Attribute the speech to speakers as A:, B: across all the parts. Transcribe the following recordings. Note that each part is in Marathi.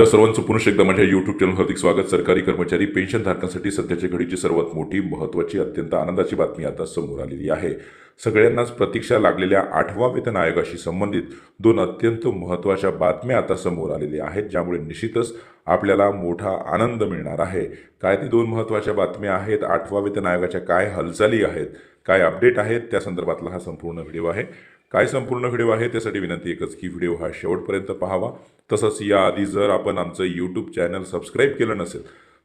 A: तर सर्वांचं पुन्हा एकदा माझ्या युट्यूब चॅनल हार्दिक स्वागत. सरकारी कर्मचारी पेन्शन धारकांसाठी सध्याच्या घडीची सर्वात मोठी महत्त्वाची अत्यंत आनंदाची बातमी आता समोर आलेली आहे. सगळ्यांनाच प्रतीक्षा लागलेल्या आठवा वेतन आयोगाशी संबंधित दोन अत्यंत महत्त्वाच्या बातम्या आता समोर आलेल्या आहेत ज्यामुळे निश्चितच आपल्याला मोठा आनंद मिळणार आहे. काय ती दोन महत्त्वाच्या बातम्या आहेत? आठवा वेतन आयोगाच्या काय हालचाली आहेत? काय अपडेट आहेत? त्या संदर्भातला हा संपूर्ण व्हिडिओ आहे. काय संपूर्ण व्हिडिओ आहे त्यासाठी विनंती एकच की व्हिडिओ हा शेवटपर्यंत पाहावा. तसंच याआधी जर आपण आमचं यूट्यूब चॅनल सबस्क्राईब केलं नसेल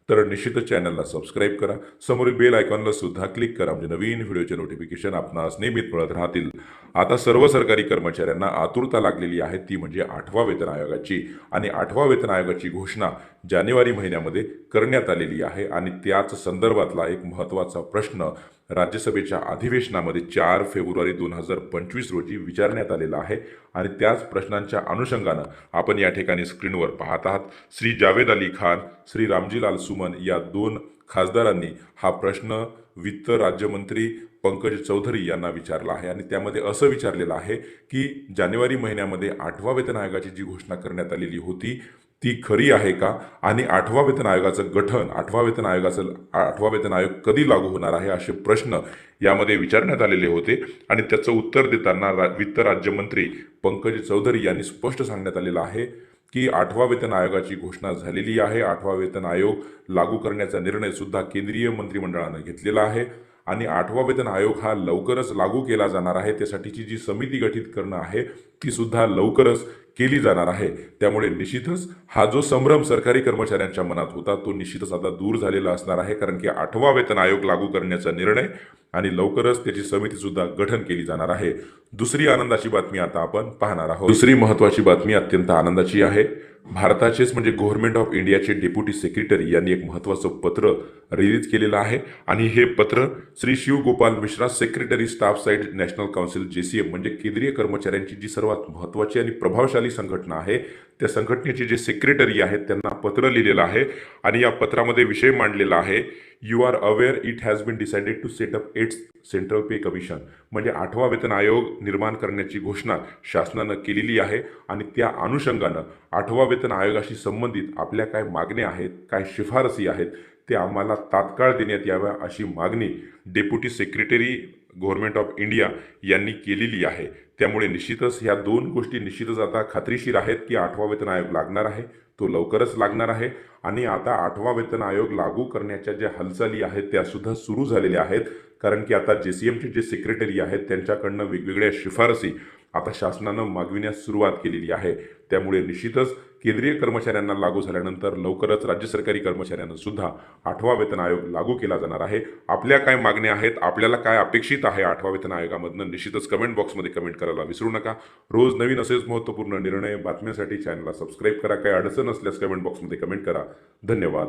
A: तर निश्चितच चॅनलला सबस्क्राईब करा. समोरील बेल आयकॉनला सुद्धा क्लिक करा म्हणजे नवीन व्हिडिओचे नोटिफिकेशन आपणास नियमित मिळत राहतील. आता सर्व सरकारी कर्मचाऱ्यांना आतुरता लागलेली आहे ती म्हणजे आठवा वेतन आयोगाची. आणि आठवा वेतन आयोगाची घोषणा जानेवारी महिन्यामध्ये करण्यात आलेली आहे. आणि त्याच संदर्भातला एक महत्त्वाचा प्रश्न राज्यसभेच्या अधिवेशनामध्ये चार फेब्रुवारी दोन हजार पंचवीस रोजी विचारण्यात आलेला आहे आणि त्याच प्रश्नांच्या अनुषंगानं आपण या ठिकाणी स्क्रीनवर पाहत आहात. श्री जावेद अली खान श्री रामजीलाल सुमन या दोन खासदारांनी हा प्रश्न वित्त राज्यमंत्री पंकज चौधरी यांना विचारला आहे आणि त्यामध्ये असं विचारलेलं आहे की जानेवारी महिन्यामध्ये आठवा वेतन आयोगाची जी घोषणा करण्यात आलेली होती ती खरी आहे का? आणि आठवा वेतन आयोगाचं गठन आठवा वेतन आयोगाचं आठवा वेतन आयोग कधी लागू होणार आहे असे प्रश्न यामध्ये विचारण्यात आलेले होते. आणि त्याचं उत्तर देताना रा वित्त राज्यमंत्री पंकज चौधरी यांनी स्पष्ट सांगण्यात आलेलं आहे की आठवा वेतन आयोगाची घोषणा झालेली आहे. आठवा वेतन आयोग लागू करण्याचा निर्णय सुद्धा केंद्रीय मंत्रिमंडळानं घेतलेला आहे. आणि आठवा वेतन आयोग हा लवकरच लागू केला जाणार आहे. त्यासाठीची जी समिती गठीत करणं आहे ती सुद्धा लवकरच केली जाणार आहे. त्यामुळे निश्चितच हा जो संभ्रम सरकारी कर्मचाऱ्यांच्या मनात होता तो निश्चितच आता दूर झालेला असणार आहे. कारण की आठवा वेतन आयोग लागू करण्याचा निर्णय आणि लवकरच त्याची समिती सुद्धा गठन केली जाणार आहे. दुसरी आनंदाची बातमी आता आपण पाहणार आहोत. दुसरी महत्वाची बातमी अत्यंत आनंदाची आहे. भारताचेच म्हणजे गव्हर्नमेंट ऑफ इंडियाचे डेप्युटी सेक्रेटरी यांनी एक महत्त्वाचं पत्र रिलीज केलेलं आहे. आणि हे पत्र Shri Shivgopal Mishra secretary staff side national council J C M म्हणजे केंद्रीय कर्मचाऱ्यांची जी सर्वात महत्त्वाची आणि प्रभावशाली संघटना आहे त्या संघटनेचे जे सेक्रेटरी आहेत त्यांना पत्र लिहिलेलं आहे. आणि या पत्रामध्ये विषय मांडलेला आहे. You are aware it has been decided to set up eighth central pay commission म्हणजे आठवा वेतन आयोग निर्माण करण्याची घोषणा शासनानं केलेली आहे आणि त्या अनुषंगानं आठवा वेतन आयोगाशी संबंधित आपल्या काय मागण्या आहेत काय शिफारसी आहेत ते आम्हाला तात्काळ देण्यात याव्या अशी मागणी deputy secretary government of India यांनी केलेली आहे. त्यामुळे निश्चितच ह्या दोन गोष्टी निश्चितच आता खात्रीशीर आहेत की आठवा वेतन आयोग लागणार आहे तो लवकरच लागणार आहे. आणि आता आठवा वेतन आयोग लागू करण्याच्या ज्या हालचाली आहेत त्या सुद्धा सुरू झालेल्या आहेत. कारण की आता जे सी एमचे जे सेक्रेटरी आहेत त्यांच्याकडनं वेगवेगळ्या शिफारसी आता शासनानं मागविण्यास सुरुवात केलेली आहे. त्यामुळे निश्चितच केंद्रीय कर्मचाऱ्यांना लागू झाल्यानंतर लवकरच राज्य सरकारी कर्मचाऱ्यांना सुद्धा आठवा वेतन आयोग लागू केला जाणार आहे. आपल्या काय मागण्या आहेत? आपल्याला काय अपेक्षित आहे आठवा वेतन आयोगामधनं? निश्चितच कमेंट बॉक्समध्ये कमेंट करायला विसरू नका. रोज नवीन असेच महत्त्वपूर्ण निर्णय बातम्यांसाठी चॅनलला सबस्क्राईब करा. काही अडचण असल्यास कमेंट बॉक्समध्ये कमेंट करा. धन्यवाद.